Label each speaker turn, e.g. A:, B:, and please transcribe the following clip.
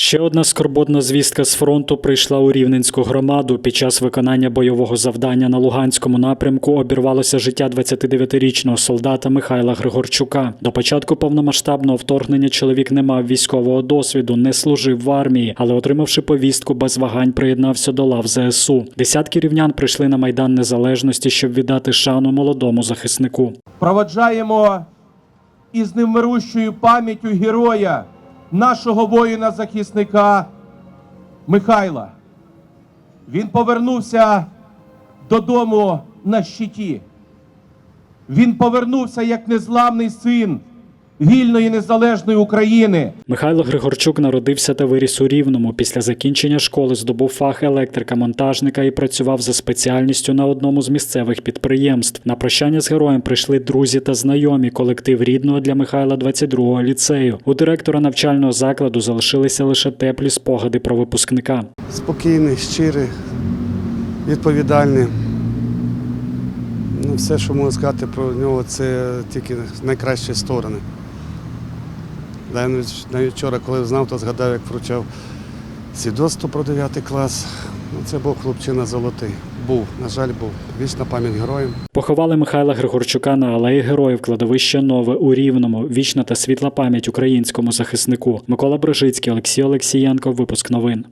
A: Ще одна скорботна звістка з фронту прийшла у Рівненську громаду. Під час виконання бойового завдання на Луганському напрямку обірвалося життя 29-річного солдата Михайла Григорчука. До початку повномасштабного вторгнення чоловік не мав військового досвіду, не служив в армії, але отримавши повістку без вагань, приєднався до лав ЗСУ. Десятки рівнян прийшли на майдан незалежності, щоб віддати шану молодому захиснику.
B: проводжаємо із невмирущою пам'яттю героя, нашого воїна-захисника Михайла. Він повернувся додому на щиті. Він повернувся як незламний син вільної незалежної України.
A: Михайло Григорчук народився та виріс у Рівному. Після закінчення школи здобув фах електрика-монтажника і працював за спеціальністю на одному з місцевих підприємств. На прощання з героєм прийшли друзі та знайомі. Колектив рідного для Михайла 22-го ліцею. У директора навчального закладу залишилися лише теплі спогади про випускника.
C: спокійний, щирий, відповідальний. Ну, все, що можу сказати про нього, це тільки найкращі сторони. Навіть, навіть вчора, коли знав, то згадав, як вручав свідоцтво про 9 клас. Ну, це був хлопчина золотий. Був, на жаль, був. Вічна пам'ять героям.
A: Поховали Михайла Григорчука на алеї героїв кладовище Нове у Рівному. Вічна та світла пам'ять українському захиснику. Микола Брожицький, Олексій Олексієнко. Випуск новин.